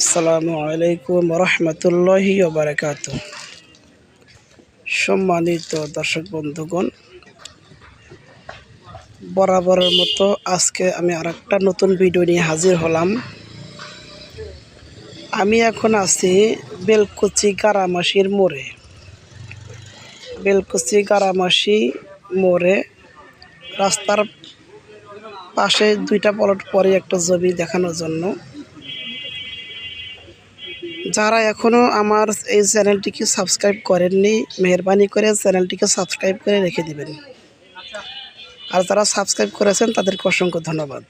আসসালামু আলাইকুম রহমতুল্লাহি বারাকাত সম্মানিত দর্শক বন্ধুগণ, বরাবরের মতো আজকে আমি আর একটা নতুন ভিডিও নিয়ে হাজির হলাম। আমি এখন আছি বেলকুচি গারামাসির মোড়ে। বেলকুচি গারামাসি মোড়ে রাস্তার পাশে দুইটা পলট পরে একটা জমি দেখানোর জন্য। যারা এখনও আমার এই চ্যানেলটিকে সাবস্ক্রাইব করেননি, মেহরবানি করে চ্যানেলটিকে সাবস্ক্রাইব করে রেখে দিবেন। আর যারা সাবস্ক্রাইব করেছেন, তাদেরকে অসংখ্য ধন্যবাদ।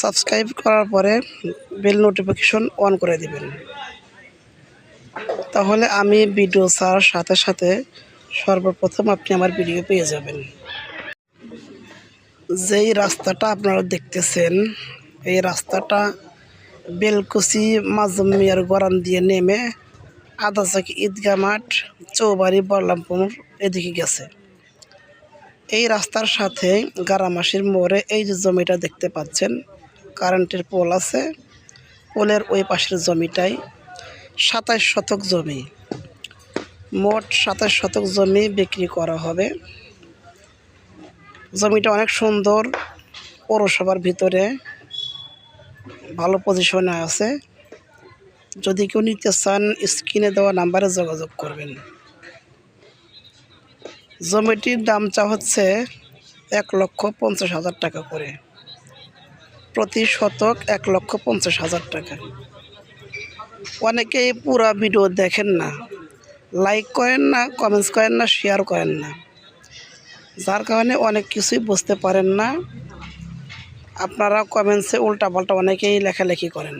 সাবস্ক্রাইব করার পরে বেল নোটিফিকেশন অন করে দিবেন। তাহলে আমি ভিডিও ছাড়ার সাথে সাথে সর্বপ্রথম আপনি আমার ভিডিও পেয়ে যাবেন। যেই রাস্তাটা আপনারা দেখতেছেন, এই রাস্তাটা বেলকুচি মাজমিয়ার গরান দিয়ে নেমে আদাচাকি ঈদগা মাঠ, চৌবাড়ি, বল্লামপুর এদিকে গেছে। এই রাস্তার সাথে গারামাসির মোড়ে এই যে জমিটা দেখতে পাচ্ছেন, কারেন্টের পোল আছে। পোলের ওই পাশের জমিটাই সাতাশ শতক জমি। মোট সাতাশ শতক জমি বিক্রি করা হবে। জমিটা অনেক সুন্দর, পৌরসভার ভিতরে ভালো পজিশনে আছে। যদি কেউ নিতে চান স্ক্রিনে দেওয়া নাম্বারে যোগাযোগ করবেন। জমিটির দাম চা হচ্ছে এক লক্ষ পঞ্চাশ হাজার টাকা করে। প্রতি শতক এক লক্ষ পঞ্চাশ হাজার টাকা। অনেকেই পুরা ভিডিও দেখেন না। লাইক করেন না কমেন্টস করেন না শেয়ার করেন না। যার কারণে অনেক কিছুই বুঝতে পারেন না। আপনারা কমেন্টসে উল্টাপাল্টা অনেকেই লেখালেখি করেন।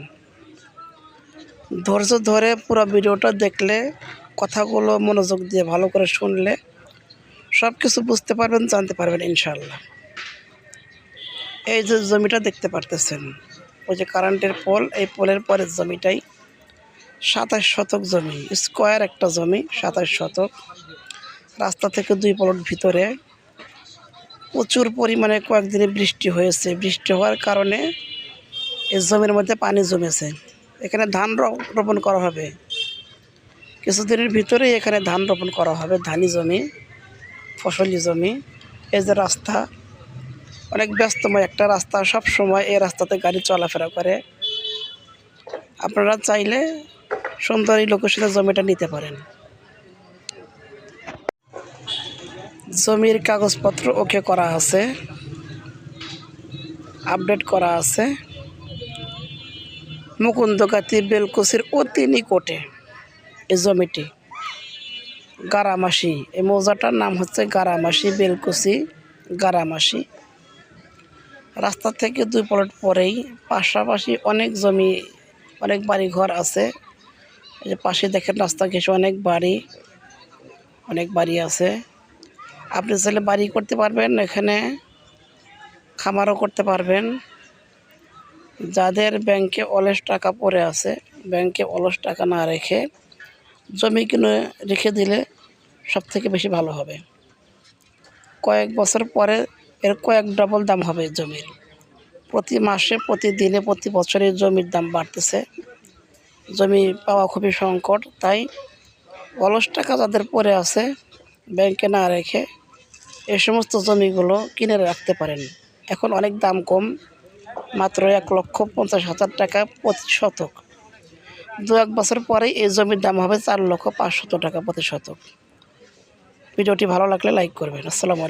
ধৈর্য ধরে পুরো ভিডিওটা দেখলে, কথাগুলো মনোযোগ দিয়ে ভালো করে শুনলে সব কিছু বুঝতে পারবেন, জানতে পারবেন ইনশাল্লাহ এই যে জমিটা দেখতে পারতেছেন, ওই যে কারেন্টের পোল, এই পোলের পরের জমিটাই সাতাশ শতক জমি, স্কোয়ার একটা জমি সাতাশ শতক, রাস্তা থেকে দুই পলট ভিতরে প্রচুর পরিমাণে কয়েকদিনে বৃষ্টি হয়েছে। বৃষ্টি হওয়ার কারণে এই জমির মধ্যে পানি জমেছে। এখানে ধান রোপণ করা হবে। কিছুদিনের ভিতরেই এখানে ধান রোপণ করা হবে। ধানি জমি, ফসলি জমি। এই যে রাস্তা, অনেক ব্যস্তময় একটা রাস্তা। সব সময় এই রাস্তাতে গাড়ি চলাফেরা করে। আপনারা চাইলে সুন্দর এই লোকেশনে জমিটা নিতে পারেন। জমির কাগজপত্র ওকে করা আছে। আপডেট করা আছে। মুকুন্দকাতি বেলকুচির অতি নিকটে এই জমিটি। গারামাসি, এই মৌজাটার নাম হচ্ছে গারামাসি বেলকুচি গারামাসি। রাস্তা থেকে দুই পলট পরেই পাশাপাশি অনেক জমি, অনেক বাড়ি ঘর আছে পাশে দেখেন রাস্তা ঘেসে অনেক বাড়ি অনেক বাড়ি আছে। আপনি চাইলে বাড়ি করতে পারবেন, এখানে খামারও করতে পারবেন। যাদের ব্যাংকে অলস টাকা পড়ে আছে, ব্যাংকে অলস টাকা না রেখে জমি কিনে রেখে দিলে সব থেকে বেশি ভালো হবে। কয়েক বছর পরে এর কয়েক ডবল দাম হবে জমির। প্রতি মাসে, প্রতিদিনে, প্রতি বছরে জমির দাম বাড়তেছে। জমি পাওয়া খুবই সংকট, তাই অলস টাকা যাদের পড়ে আছে, ব্যাংকে না রেখে এই সমস্ত জমিগুলো কিনে রাখতে পারেন। এখন অনেক দাম কম, মাত্র এক লক্ষ পঞ্চাশ হাজার টাকা প্রতি শতক। দু এক বছর পরে এই জমির দাম হবে চার লক্ষ পাঁচশত টাকা প্রতি শতক। ভিডিওটি ভালো লাগলে লাইক করবেন। আসসালামু